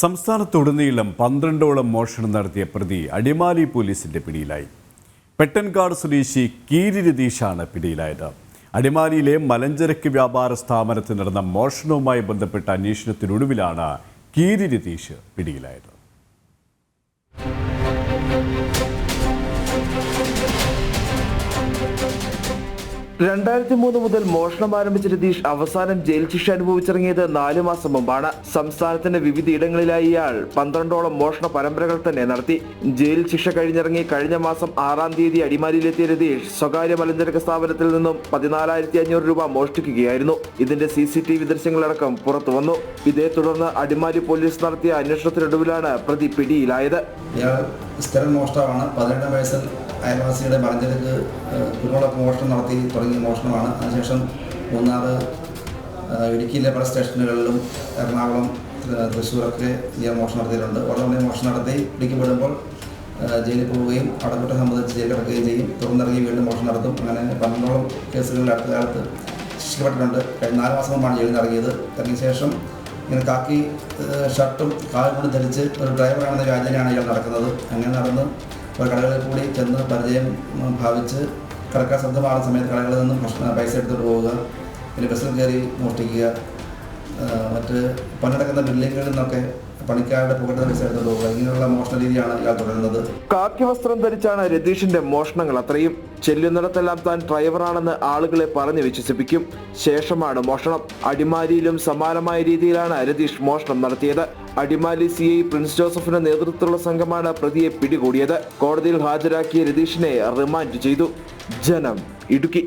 സംസ്ഥാനത്തുടനീളം പന്ത്രണ്ടോളം മോഷണം നടത്തിയ പ്രതി അടിമാലി പോലീസിന്റെ പിടിയിലായി. പെട്ടൻകാട് സ്വദേശി കീരി രതീഷാണ് പിടിയിലായത്. അടിമാലിയിലെ മലഞ്ചരക്ക് വ്യാപാര സ്ഥാപനത്തിൽ നടന്ന മോഷണവുമായി ബന്ധപ്പെട്ട അന്വേഷണത്തിനൊടുവിലാണ് കീരി രതീഷ് പിടിയിലായത്. രണ്ടായിരത്തി മൂന്ന് മുതൽ മോഷണം ആരംഭിച്ച രതീഷ് അവസാനം ജയിൽ ശിക്ഷ അനുഭവിച്ചിറങ്ങിയത് നാലു മാസം മുമ്പാണ്. സംസ്ഥാനത്തിന്റെ വിവിധയിടങ്ങളിലായി ഇയാൾ പന്ത്രണ്ടോളം മോഷണ പരമ്പരകൾ തന്നെ നടത്തി. ജയിൽ ശിക്ഷ കഴിഞ്ഞിറങ്ങി കഴിഞ്ഞ മാസം ആറാം തീയതി അടിമാലിയിലെത്തിയ രതീഷ് സ്വകാര്യ മലഞ്ചരക്ക് സ്ഥാപനത്തിൽ നിന്നും പതിനാലായിരത്തി അഞ്ഞൂറ് രൂപ മോഷ്ടിക്കുകയായിരുന്നു. ഇതിന്റെ സി സി ടി വി ദൃശ്യങ്ങളടക്കം പുറത്തു വന്നു ഇതേ തുടർന്ന് അടിമാലി പോലീസ് നടത്തിയ അന്വേഷണത്തിനൊടുവിലാണ് പ്രതി പിടിയിലായത്. സ്ഥിരം മോഷ്ടാവാണ്. പതിനെട്ടാം വയസ്സിൽ അയൽവാസിയുടെ ഏഹ്, കുരുമുളക് മോഷണം നടത്തി തുടങ്ങിയ മോഷണമാണ്. അതിനുശേഷം മൂന്നാറ് ഇടുക്കിയിലെ പല സ്റ്റേഷനുകളിലും എറണാകുളം തൃശ്ശൂരൊക്കെ ഇയാൾ മോഷണം നടത്തിയിട്ടുണ്ട്. വളരെ മോഷണം നടത്തി പിടിക്കപ്പെടുമ്പോൾ ഏഹ്, ജയിലിൽ പോവുകയും അടക്കുട്ട സംബന്ധിച്ച് ജയിലിൽ കിടക്കുകയും ചെയ്യും. തുറന്നിറങ്ങി വീണ്ടും മോഷണം നടത്തും. അങ്ങനെ പന്ത്രണ്ടോളം കേസുകളിൽ അടുത്ത കാലത്ത് ശിക്ഷിക്കപ്പെട്ടിട്ടുണ്ട്. കഴിഞ്ഞ നാല് മാസം മുമ്പാണ് ജയിലിൽ ഇറങ്ങിയത്. ഇറങ്ങിയ ശേഷം ഇങ്ങനെ കാക്കി ഷർട്ടും കാലും കൊണ്ട് ധരിച്ച് ഒരു ഡ്രൈവറാണെന്ന വ്യാജനയാണ് ഇയാൾ നടക്കുന്നത്. അങ്ങനെ നടന്ന് കടകളിൽ കൂടി ചെന്ന് പരിചയം ഭാവിച്ച് കടക്കാർ ശബ്ദമാകുന്ന സമയത്ത് കടകളിൽ നിന്നും ഭക്ഷണ പൈസ എടുത്തിട്ട് പോവുക പിന്നെ ബസ്സിൽ കയറി മോഷ്ടിക്കുക മറ്റ് പണിയെടുക്കുന്ന ബിൽഡിങ്ങുകളിൽ നിന്നൊക്കെ പണിക്കാരുടെ ഇങ്ങനെയുള്ള മോഷണ രീതിയാണ് ഇയാൾ തുടരുന്നത്. കാക്കി വസ്ത്രം ധരിച്ചാണ് രതീഷിന്റെ മോഷണങ്ങൾ അത്രയും. ചെല്ലുന്നിടത്തെല്ലാം താൻ ഡ്രൈവറാണെന്ന് ആളുകളെ പറഞ്ഞു വിശ്വസിപ്പിക്കും. ശേഷമാണ് മോഷണം. അടിമാലിയിലും സമാനമായ രീതിയിലാണ് രതീഷ് മോഷണം നടത്തിയത്. അടിമാലി സി ഐ പ്രിൻസ് ജോസഫിന്റെ നേതൃത്വത്തിലുള്ള സംഘമാണ് പ്രതിയെ പിടികൂടിയത്. കോടതിയിൽ ഹാജരാക്കിയ രതീഷിനെ റിമാൻഡ് ചെയ്തു. ജനം ഇടുക്കി.